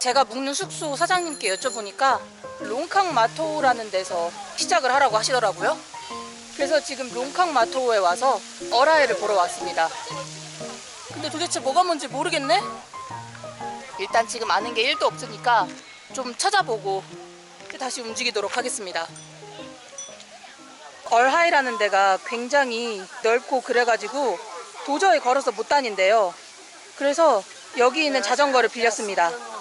제가 묵는 숙소 사장님께 여쭤보니까 롱캉 마토라는 데서 시작을 하라고 하시더라고요. 그래서 지금 롱캉 마토에 와서 얼하이를 보러 왔습니다. 근데 도대체 뭐가 뭔지 모르겠네? 일단 지금 아는 게 1도 없으니까 좀 찾아보고 다시 움직이도록 하겠습니다. 얼하이라는 데가 굉장히 넓고 그래가지고 도저히 걸어서 못 다닌대요. 그래서 여기 있는 자전거를 빌렸습니다.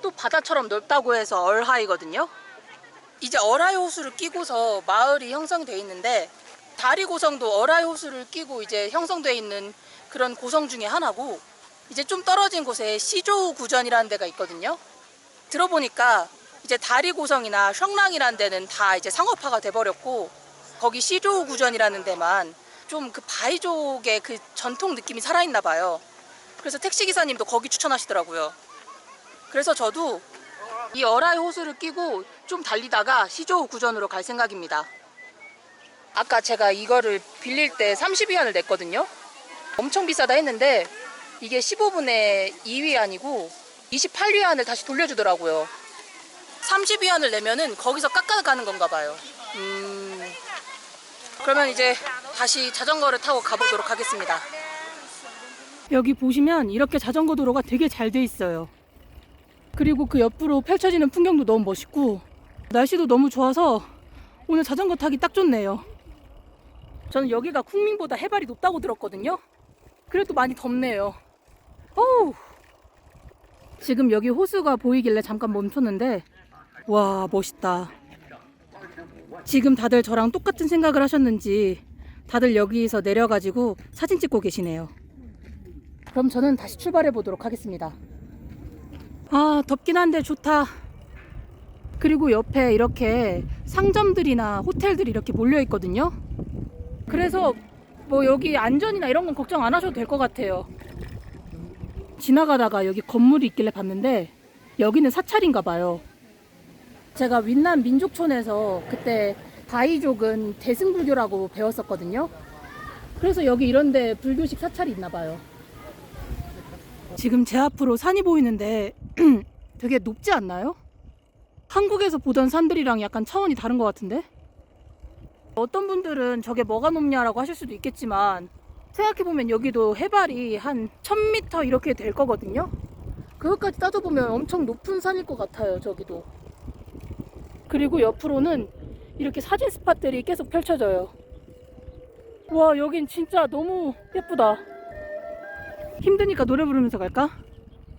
또 바다처럼 넓다고 해서 얼하이거든요. 이제 얼하이 호수를 끼고서 마을이 형성돼 있는데 다리 고성도 얼하이 호수를 끼고 이제 형성돼 있는 그런 고성 중에 하나고 이제 좀 떨어진 곳에 시조우 구전이라는 데가 있거든요. 들어보니까 이제 다리 고성이나 션랑이라는 데는 다 이제 상업화가 돼버렸고 거기 시조우 구전이라는 데만 좀 그 바이족의 그 전통 느낌이 살아있나 봐요. 그래서 택시 기사님도 거기 추천하시더라고요. 그래서 저도 이 어라이 호수를 끼고 좀 달리다가 시조우 구전으로 갈 생각입니다. 아까 제가 이거를 빌릴 때 30위안을 냈거든요. 엄청 비싸다 했는데 이게 15분에 2위안이고 28위안을 다시 돌려주더라고요. 30위안을 내면은 거기서 깎아가는 건가 봐요. 음. 그러면 이제 다시 자전거를 타고 가보도록 하겠습니다. 여기 보시면 이렇게 자전거 도로가 되게 잘 돼 있어요. 그리고 그 옆으로 펼쳐지는 풍경도 너무 멋있고 날씨도 너무 좋아서 오늘 자전거 타기 딱 좋네요. 저는 여기가 쿵밍보다 해발이 높다고 들었거든요. 그래도 많이 덥네요. 어우. 지금 여기 호수가 보이길래 잠깐 멈췄는데 와 멋있다. 지금 다들 저랑 똑같은 생각을 하셨는지 다들 여기서 내려가지고 사진 찍고 계시네요. 그럼 저는 다시 출발해 보도록 하겠습니다. 아 덥긴 한데 좋다. 그리고 옆에 이렇게 상점들이나 호텔들이 이렇게 몰려 있거든요. 그래서 뭐 여기 안전이나 이런 건 걱정 안 하셔도 될 것 같아요. 지나가다가 여기 건물이 있길래 봤는데 여기는 사찰인가 봐요. 제가 윈난 민족촌에서 그때 바이족은 대승불교라고 배웠었거든요. 그래서 여기 이런데 불교식 사찰이 있나 봐요. 지금 제 앞으로 산이 보이는데 되게 높지 않나요? 한국에서 보던 산들이랑 약간 차원이 다른 것 같은데? 어떤 분들은 저게 뭐가 높냐라고 하실 수도 있겠지만 생각해보면 여기도 해발이 한 1000m 이렇게 될 거거든요. 그것까지 따져보면 엄청 높은 산일 것 같아요, 저기도. 그리고 옆으로는 이렇게 사진 스팟들이 계속 펼쳐져요. 와, 여긴 진짜 너무 예쁘다. 힘드니까 노래 부르면서 갈까?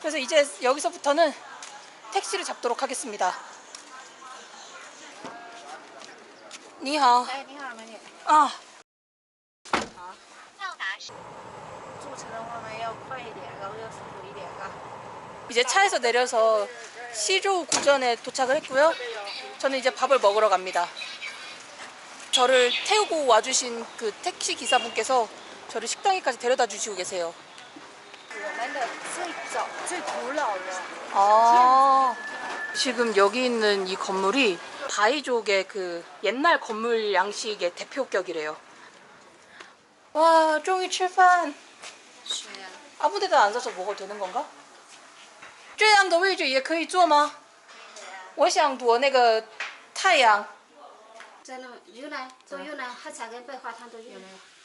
그래서 이제 여기서부터는 택시를 잡도록 하겠습니다. 니하. 네, 아. 아, 아, 아. 이제 차에서 내려서 시조 구전에 도착을 했고요. 저는 이제 밥을 먹으러 갑니다. 저를 태우고 와주신 그 택시 기사분께서 저를 식당에까지 데려다 주시고 계세요. 我们的最早、最古老的， 아, 지금 여기 있는 이 건물이 바이족의 그 옛날 건물 양식의 대표격이래요. 와, 종이 吃饭.是呀， 아무 데나 앉아서 먹어도 되는 건가? 这样的位置也可以坐吗?我想躲那个太阳.在那有呢，都有呢，黑茶跟百花糖都有呢。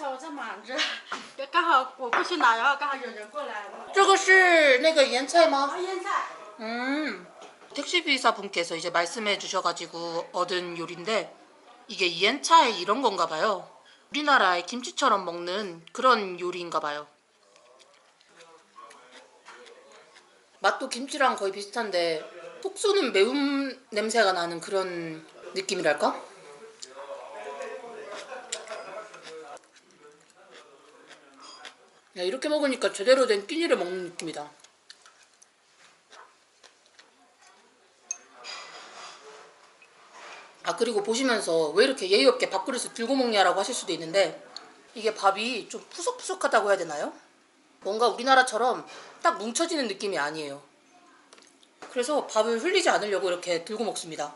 刚才我在忙着，刚好我过去拿，然后刚好有人过来了。这个是那个盐菜吗?腌菜， 음. 택시기사 분께서 이제 말씀해 주셔가지고 얻은 요리인데 이게 이엔차에 이런 건가 봐요. 우리나라의 김치처럼 먹는 그런 요리인가 봐요. 맛도 김치랑 거의 비슷한데 톡 쏘는 매운 냄새가 나는 그런 느낌이랄까? 야, 이렇게 먹으니까 제대로 된 끼니를 먹는 느낌이다. 아 그리고 보시면서 왜 이렇게 예의 없게 밥그릇을 들고 먹냐라고 하실 수도 있는데 이게 밥이 좀 푸석푸석하다고 해야 되나요? 뭔가 우리나라처럼 딱 뭉쳐지는 느낌이 아니에요. 그래서 밥을 흘리지 않으려고 이렇게 들고 먹습니다.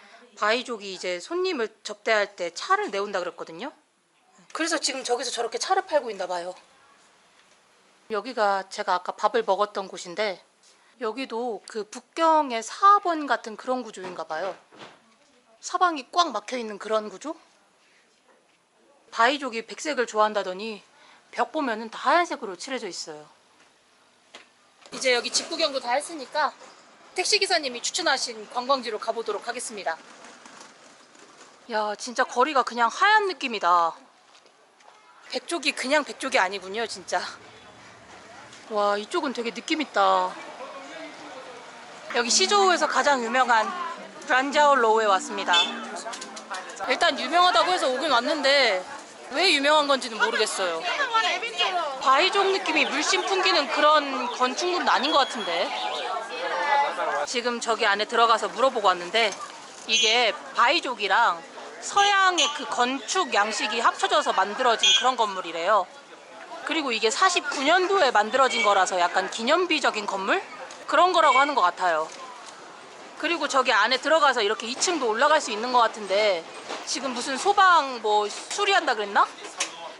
바이족이 이제 손님을 접대할 때 차를 내온다 그랬거든요. 그래서 지금 저기서 저렇게 차를 팔고 있나 봐요. 여기가 제가 아까 밥을 먹었던 곳인데 여기도 그 북경의 사원 같은 그런 구조인가 봐요. 사방이 꽉 막혀 있는 그런 구조? 바이족이 백색을 좋아한다더니 벽 보면은 다 하얀색으로 칠해져 있어요. 이제 여기 집 구경도 다 했으니까 택시 기사님이 추천하신 관광지로 가보도록 하겠습니다. 야, 진짜 거리가 그냥 하얀 느낌이다. 백족이 그냥 백족이 아니군요, 진짜. 와, 이쪽은 되게 느낌 있다. 여기 시조우에서 가장 유명한 브란자오로우에 왔습니다. 일단 유명하다고 해서 오긴 왔는데 왜 유명한 건지는 모르겠어요. 바이족 느낌이 물씬 풍기는 그런 건축물은 아닌 것 같은데. 지금 저기 안에 들어가서 물어보고 왔는데 이게 바이족이랑 서양의 그 건축 양식이 합쳐져서 만들어진 그런 건물이래요. 그리고 이게 49년도에 만들어진 거라서 약간 기념비적인 건물? 그런 거라고 하는 것 같아요. 그리고 저기 안에 들어가서 이렇게 2층도 올라갈 수 있는 것 같은데 지금 무슨 소방 뭐 수리한다 그랬나?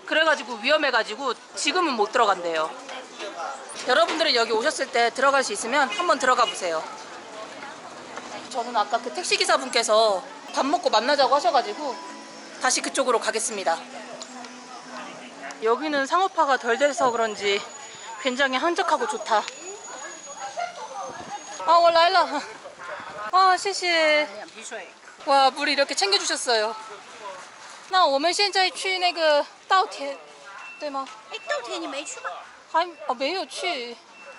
그래가지고 위험해가지고 지금은 못 들어간대요. 여러분들은 여기 오셨을 때 들어갈 수 있으면 한번 들어가 보세요. 저는 아까 그 택시 기사분께서 밥 먹고 만나자고 하셔가지고 다시 그쪽으로 가겠습니다. 여기는 상업화가 덜 돼서 그런지 굉장히 한적하고 좋다. 아, 我来了. 아, 谢谢.两瓶水。 와, 물 이렇게 챙겨주셨어요. 那我们现在去那个稻田，对吗？哎，稻田你没去吗？还哦没有去。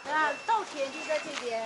啊，稻田就在这边。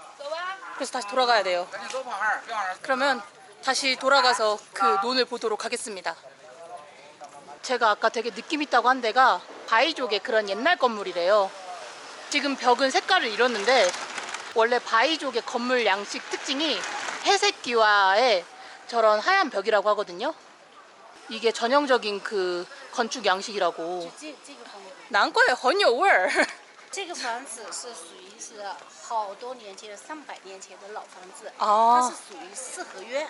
그래서 다시 돌아가야 돼요. 그러면 다시 돌아가서 그 논을 보도록 하겠습니다. 제가 아까 되게 느낌 있다고 한 데가 바이족의 그런 옛날 건물이래요. 지금 벽은 색깔을 잃었는데 원래 바이족의 건물 양식 특징이 회색 기와의 저런 하얀 벽이라고 하거든요. 이게 전형적인 그 건축 양식이라고. 这这个房子， 난거에 헌요월. 这个房子是属于 是好多年前、上百年前的老房子，哦它是属于四合院。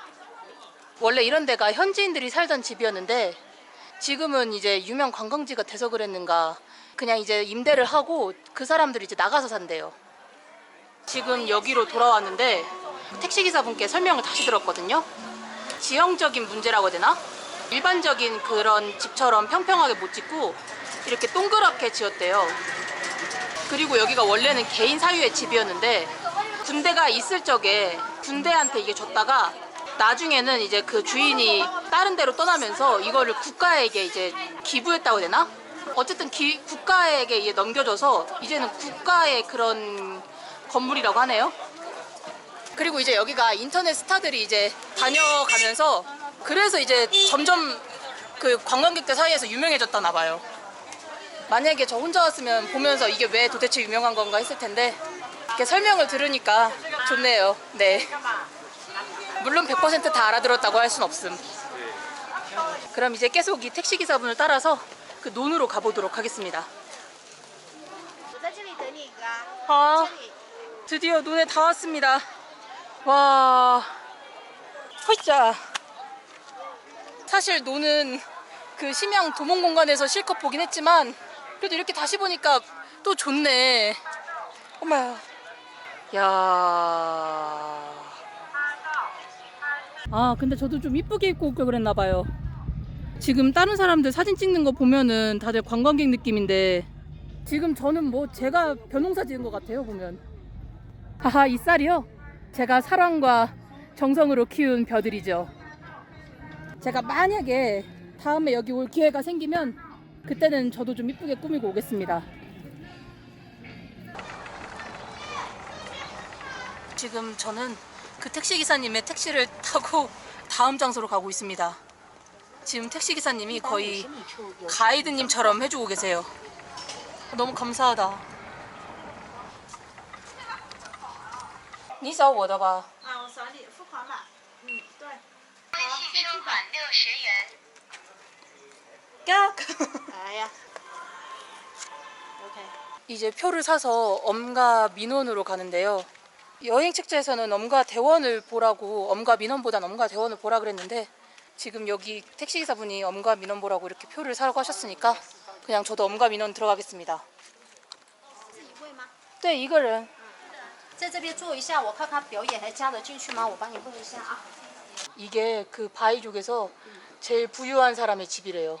원래 이런 데가 현지인들이 살던 집이었는데 지금은 이제 유명 관광지가 돼서 그랬는가 그냥 이제 임대를 하고 그 사람들이 이제 나가서 산대요. 지금 여기로 돌아왔는데 택시기사분께 설명을 다시 들었거든요. 지형적인 문제라고 해야 되나? 일반적인 그런 집처럼 평평하게 못 짓고 이렇게 동그랗게 지었대요. 그리고 여기가 원래는 개인 사유의 집이었는데 군대가 있을 적에 군대한테 이게 줬다가 나중에는 이제 그 주인이 다른 데로 떠나면서 이거를 국가에게 이제 기부했다고 되나? 어쨌든 기- 국가에게 이게 넘겨져서 이제는 국가의 그런 건물이라고 하네요. 그리고 이제 여기가 인터넷 스타들이 이제 다녀가면서 그래서 이제 점점 그 관광객들 사이에서 유명해졌다나 봐요. 만약에 저 혼자 왔으면 보면서 이게 왜 도대체 유명한 건가 했을 텐데 이렇게 설명을 들으니까 좋네요. 네. 물론 100%다 알아들었다고 할 순 없음. 그럼 이제 계속 이 택시기사분을 따라서 그 논으로 가보도록 하겠습니다. 아 드디어 논에 다 왔습니다. 와 허이짜. 사실 논은 그 심양 도몽 공간에서 실컷 보긴 했지만 그래도 이렇게 다시 보니까 또 좋네. 엄마야. 야. 아, 근데 저도 좀 이쁘게 입고 올 걸 그랬나 봐요. 지금 다른 사람들 사진 찍는 거 보면은 다들 관광객 느낌인데 지금 저는 뭐 제가 벼농사 지은 것 같아요 보면. 하하 이 쌀이요? 제가 사랑과 정성으로 키운 벼들이죠. 제가 만약에 다음에 여기 올 기회가 생기면 그때는 저도 좀 이쁘게 꾸미고 오겠습니다. 지금 저는 그 택시 기사님의 택시를 타고 다음 장소로 가고 있습니다. 지금 택시 기사님이 거의 가이드님처럼 해주고 계세요. 너무 감사하다. 你找我的吧？啊，我扫你付款码。嗯，对。微信收款六十元。 깍! 哎呀。OK。 이제 표를 사서 엄가 민원으로 가는데요. 여행 책자에서는 엄가 대원을 보라고 엄가 민원보단 엄가 대원을 보라 그랬는데 지금 여기 택시기사분이 엄가 민원 보라고 이렇게 표를 사라고 하셨으니까 그냥 저도 엄가 민원 들어가겠습니다. 自己会吗？ 네, 이거는 在这边坐一下，我看看表演还加得进去吗？我帮你问一下啊。 이게 그 바이족에서 제일 부유한 사람의 집이래요.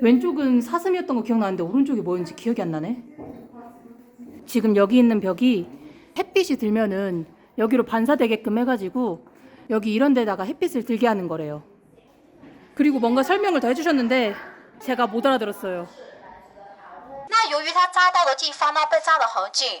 왼쪽은 사슴이었던 거 기억나는데 오른쪽이 뭐였는지 기억이 안 나네. 지금 여기 있는 벽이 햇빛이 들면은 여기로 반사되게끔 해가지고 여기 이런 데다가 햇빛을 들게 하는 거래요. 그리고 뭔가 설명을 더 해주셨는데 제가 못 알아들었어요. 那由于它扎到的地方呢被扎得很紧，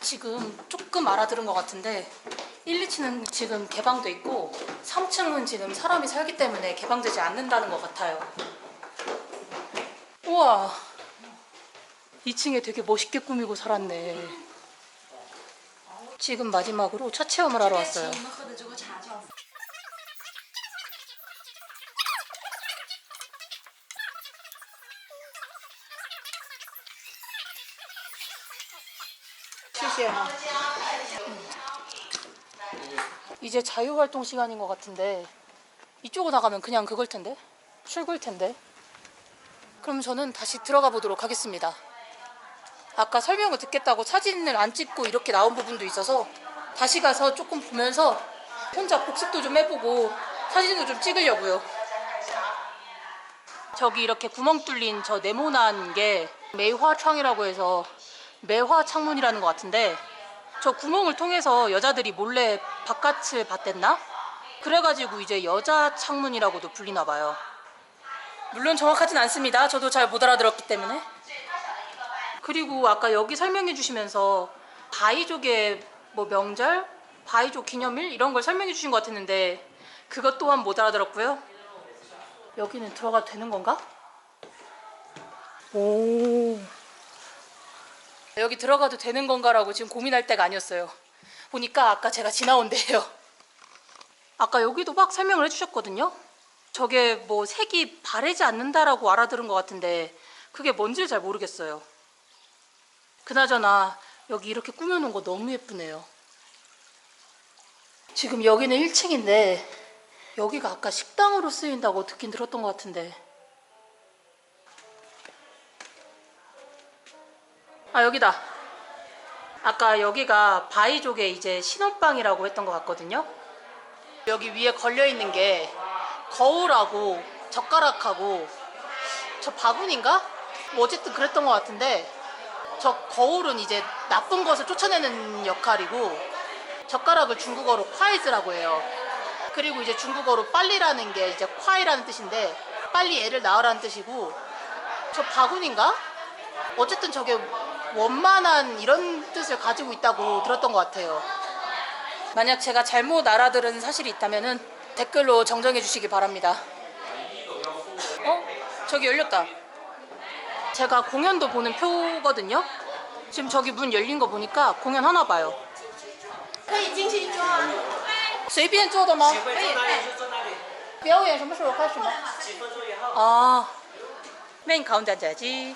지금 조금 알아들은 것 같은데 1, 2층은 지금 개방돼 있고 3층은 지금 사람이 살기 때문에 개방되지 않는다는 것 같아요. 우와. 2층에 되게 멋있게 꾸미고 살았네. 지금 마지막으로 첫 체험을 하러 왔어요. 시시해. 이제 자유활동 시간인 것 같은데 이쪽으로 나가면 그냥 그걸 텐데? 출구일 텐데? 그럼 저는 다시 들어가 보도록 하겠습니다. 아까 설명을 듣겠다고 사진을 안 찍고 이렇게 나온 부분도 있어서 다시 가서 조금 보면서 혼자 복습도 좀 해보고 사진도 좀 찍으려고요. 저기 이렇게 구멍 뚫린 저 네모난 게 매화창이라고 해서 매화 창문이라는 것 같은데 저 구멍을 통해서 여자들이 몰래 바깥을 봤댔나? 그래가지고 이제 여자 창문이라고도 불리나 봐요. 물론 정확하진 않습니다. 저도 잘 못 알아들었기 때문에. 그리고 아까 여기 설명해 주시면서 바이족의 뭐 명절, 바이족 기념일 이런 걸 설명해 주신 것 같았는데 그것 또한 못 알아들었고요. 여기는 들어가도 되는 건가? 오. 여기 들어가도 되는 건가라고 지금 고민할 때가 아니었어요. 보니까 아까 제가 지나온 데예요. 아까 여기도 막 설명을 해주셨거든요. 저게 뭐 색이 바래지 않는다라고 알아들은 것 같은데 그게 뭔지를 잘 모르겠어요. 그나저나 여기 이렇게 꾸며놓은 거 너무 예쁘네요. 지금 여기는 1층인데 여기가 아까 식당으로 쓰인다고 듣긴 들었던 것 같은데 아 여기다. 아까 여기가 바이족의 이제 신혼방이라고 했던 것 같거든요. 여기 위에 걸려 있는 게 거울하고 젓가락하고 저 바구니인가? 뭐 어쨌든 그랬던 것 같은데 저 거울은 이제 나쁜 것을 쫓아내는 역할이고 젓가락을 중국어로 콰이즈라고 해요. 그리고 이제 중국어로 빨리라는 게 이제 콰이라는 뜻인데 빨리 애를 낳으라는 뜻이고 저 바구니인가? 어쨌든 저게 원만한 이런 뜻을 가지고 있다고 들었던 것 같아요. 만약 제가 잘못 알아들은 사실이 있다면 댓글로 정정해 주시기 바랍니다. 어? 저기 열렸다. 제가 공연도 보는 표거든요. 지금 저기 문 열린 거 보니까 공연 하나 봐요. 随便坐的吗？表演什么时候开始吗？哦，맨 가운데 앉아야지.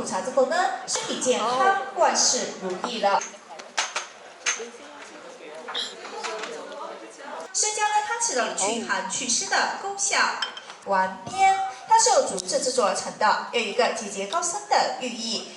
苦茶之后呢，身体健康，万事如意了。生姜呢，它起到了驱寒祛湿的功效。丸边，它是由竹子制作而成的，有一个节节高升的寓意。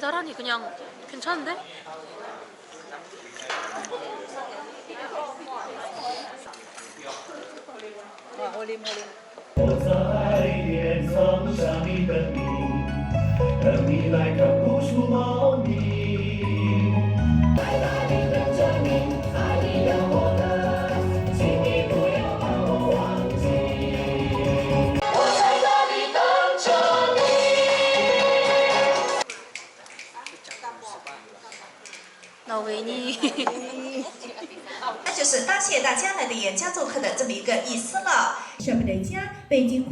달달하니 그냥 괜찮은데?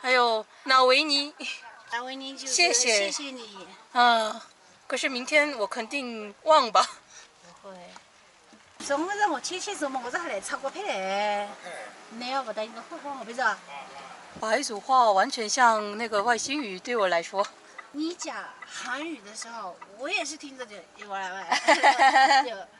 还有纳维尼，安维尼就谢谢谢谢你，啊，可是明天我肯定忘吧。不会。中午让我天气什么，我这还来炒个菜嘞。你要不带你个火火，我不知道。白族话完全像那个外星语，对我来说。你讲韩语的时候，我也是听着就有来来。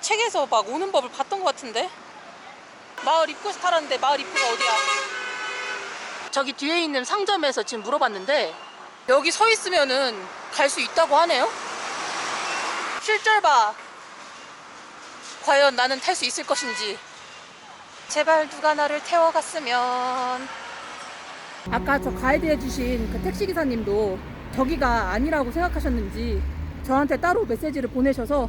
책에서 막 오는 법을 봤던 것 같은데. 마을 입구에서 타라는데 마을 입구가 어디야? 저기 뒤에 있는 상점에서 지금 물어봤는데 여기 서 있으면은 갈 수 있다고 하네요. 실절봐. 과연 나는 탈 수 있을 것인지 제발 누가 나를 태워갔으면 아까 저 가이드 해 주신 그 택시 기사님도 저기가 아니라고 생각하셨는지 저한테 따로 메시지를 보내셔서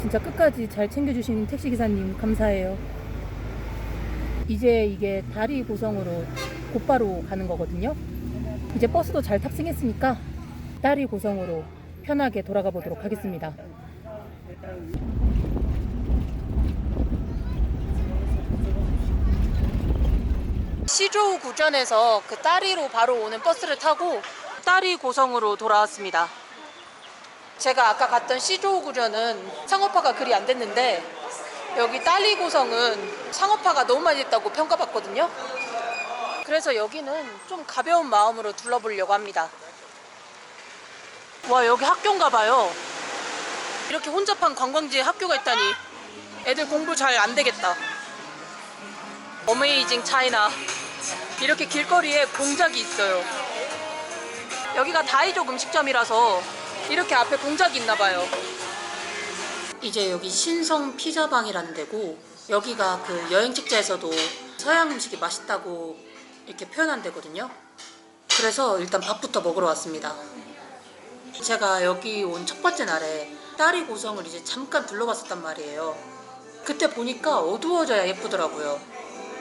진짜 끝까지 잘 챙겨주신 택시 기사님 감사해요. 이제 이게 다리 고성으로 곧바로 가는 거거든요. 이제 버스도 잘 탑승했으니까 다리 고성으로 편하게 돌아가 보도록 하겠습니다. 시조우 구전에서 그 따리로 바로 오는 버스를 타고 따리 고성으로 돌아왔습니다. 제가 아까 갔던 시조우 구전은 상업화가 그리 안 됐는데 여기 따리 고성은 상업화가 너무 많이 됐다고 평가받거든요. 그래서 여기는 좀 가벼운 마음으로 둘러보려고 합니다. 와 여기 학교인가 봐요. 이렇게 혼잡한 관광지에 학교가 있다니 애들 공부 잘 안 되겠다. 어메이징 차이나 이렇게 길거리에 공작이 있어요. 여기가 다이족 음식점이라서 이렇게 앞에 공작이 있나 봐요. 이제 여기 신성 피자방이라는 데고 여기가 그 여행 책자에서도 서양 음식이 맛있다고 이렇게 표현한 데거든요. 그래서 일단 밥부터 먹으러 왔습니다. 제가 여기 온 첫 번째 날에 딸이 고성을 이제 잠깐 둘러봤었단 말이에요. 그때 보니까 어두워져야 예쁘더라고요.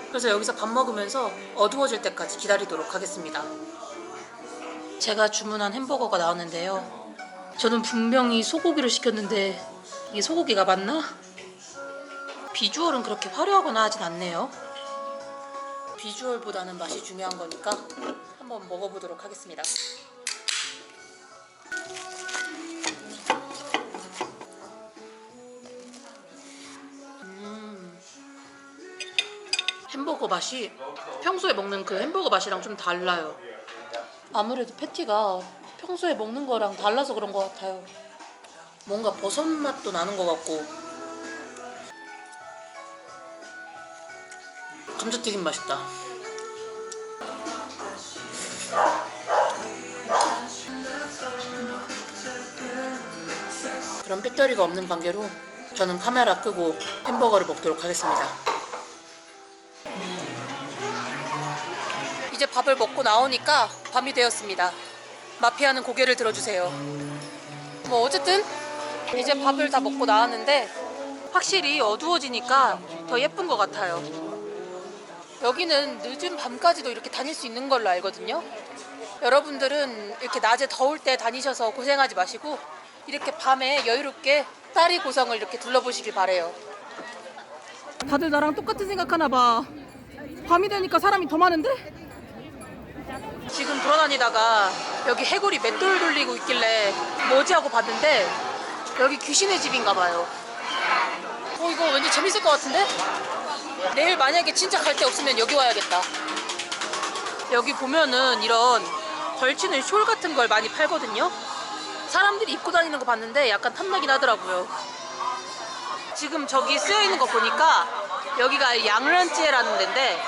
그래서 여기서 밥 먹으면서 어두워질 때까지 기다리도록 하겠습니다. 제가 주문한 햄버거가 나왔는데요. 저는 분명히 소고기를 시켰는데 이게 소고기가 맞나? 비주얼은 그렇게 화려하거나 하진 않네요. 비주얼보다는 맛이 중요한 거니까 한번 먹어보도록 하겠습니다. 음. 햄버거 맛이 평소에 먹는 그 햄버거 맛이랑 좀 달라요. 아무래도 패티가 평소에 먹는 거랑 달라서 그런 것 같아요. 뭔가 버섯 맛도 나는 것 같고. 감자튀김 맛있다. 그런 배터리가 없는 관계로 저는 카메라 끄고 햄버거를 먹도록 하겠습니다. 이제 밥을 먹고 나오니까 밤이 되었습니다. 마피아는 고개를 들어주세요. 뭐 어쨌든 이제 밥을 다 먹고 나왔는데 확실히 어두워지니까 더 예쁜 것 같아요. 여기는 늦은 밤까지도 이렇게 다닐 수 있는 걸로 알거든요. 여러분들은 이렇게 낮에 더울 때 다니셔서 고생하지 마시고 이렇게 밤에 여유롭게 딸이 고성을 이렇게 둘러보시길 바래요. 다들 나랑 똑같은 생각하나 봐. 밤이 되니까 사람이 더 많은데? 지금 돌아다니다가 여기 해골이 맷돌 돌리고 있길래 뭐지 하고 봤는데 여기 귀신의 집인가 봐요. 어 이거 왠지 재밌을 것 같은데? 내일 만약에 진짜 갈 데 없으면 여기 와야겠다. 여기 보면은 이런 걸치는 숄 같은 걸 많이 팔거든요. 사람들이 입고 다니는 거 봤는데 약간 탐나긴 하더라고요. 지금 저기 쓰여 있는 거 보니까 여기가 양런지에라는 데인데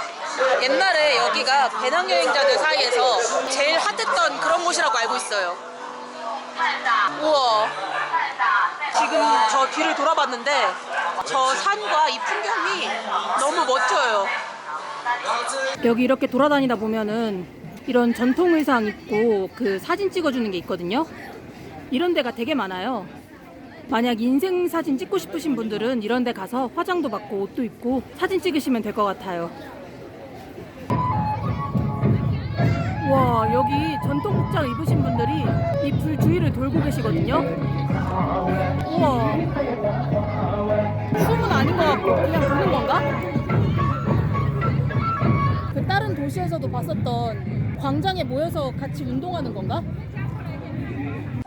옛날에 여기가 배낭여행자들 사이에서 제일 핫했던 그런 곳이라고 알고 있어요. 우와. 지금 저 뒤를 돌아봤는데 저 산과 이 풍경이 너무 멋져요. 여기 이렇게 돌아다니다 보면은 이런 전통 의상 입고 그 사진 찍어주는 게 있거든요. 이런 데가 되게 많아요. 만약 인생 사진 찍고 싶으신 분들은 이런 데 가서 화장도 받고 옷도 입고 사진 찍으시면 될 것 같아요. 와, 여기 전통 복장 입으신 분들이 이 불 주위를 돌고 계시거든요. 우와. 춤은 아닌 것 같고 그냥 부는 건가? 그 다른 도시에서도 봤었던 광장에 모여서 같이 운동하는 건가?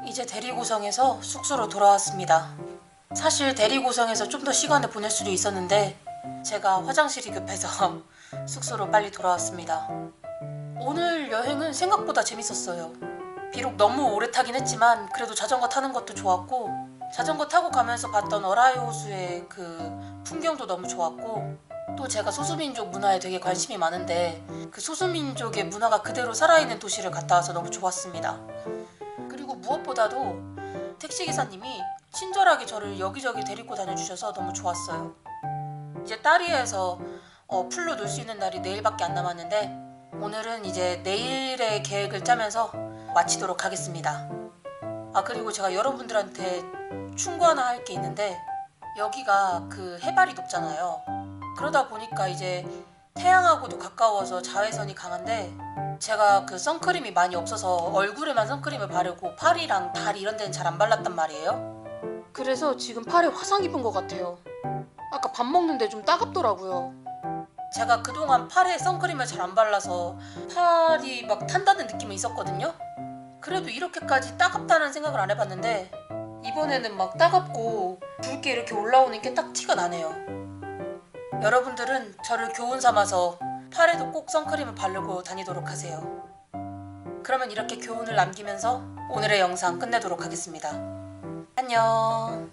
이제 대리고성에서 숙소로 돌아왔습니다. 사실 대리고성에서 좀 더 시간을 보낼 수도 있었는데 제가 화장실이 급해서 숙소로 빨리 돌아왔습니다. 오늘 여행은 생각보다 재밌었어요. 비록 너무 오래 타긴 했지만 그래도 자전거 타는 것도 좋았고 자전거 타고 가면서 봤던 어라이 호수의 그 풍경도 너무 좋았고 또 제가 소수민족 문화에 되게 관심이 많은데 그 소수민족의 문화가 그대로 살아있는 도시를 갔다 와서 너무 좋았습니다. 그리고 무엇보다도 택시 기사님이 친절하게 저를 여기저기 데리고 다녀주셔서 너무 좋았어요. 이제 딸이에서 어, 풀로 놀 수 있는 날이 내일밖에 안 남았는데 오늘은 이제 내일의 계획을 짜면서 마치도록 하겠습니다. 아 그리고 제가 여러분들한테 충고 하나 할 게 있는데 여기가 그 해발이 높잖아요. 그러다 보니까 이제 태양하고도 가까워서 자외선이 강한데 제가 그 선크림이 많이 없어서 얼굴에만 선크림을 바르고 팔이랑 다리 이런 데는 잘 안 발랐단 말이에요. 그래서 지금 팔에 화상 입은 것 같아요. 아까 밥 먹는데 좀 따갑더라고요. 제가 그동안 팔에 선크림을 잘 안 발라서 팔이 막 탄다는 느낌이 있었거든요. 그래도 이렇게까지 따갑다는 생각을 안 해봤는데 이번에는 막 따갑고 붉게 이렇게 올라오는 게 딱 티가 나네요. 여러분들은 저를 교훈 삼아서 팔에도 꼭 선크림을 바르고 다니도록 하세요. 그러면 이렇게 교훈을 남기면서 오늘의 영상 끝내도록 하겠습니다. 안녕.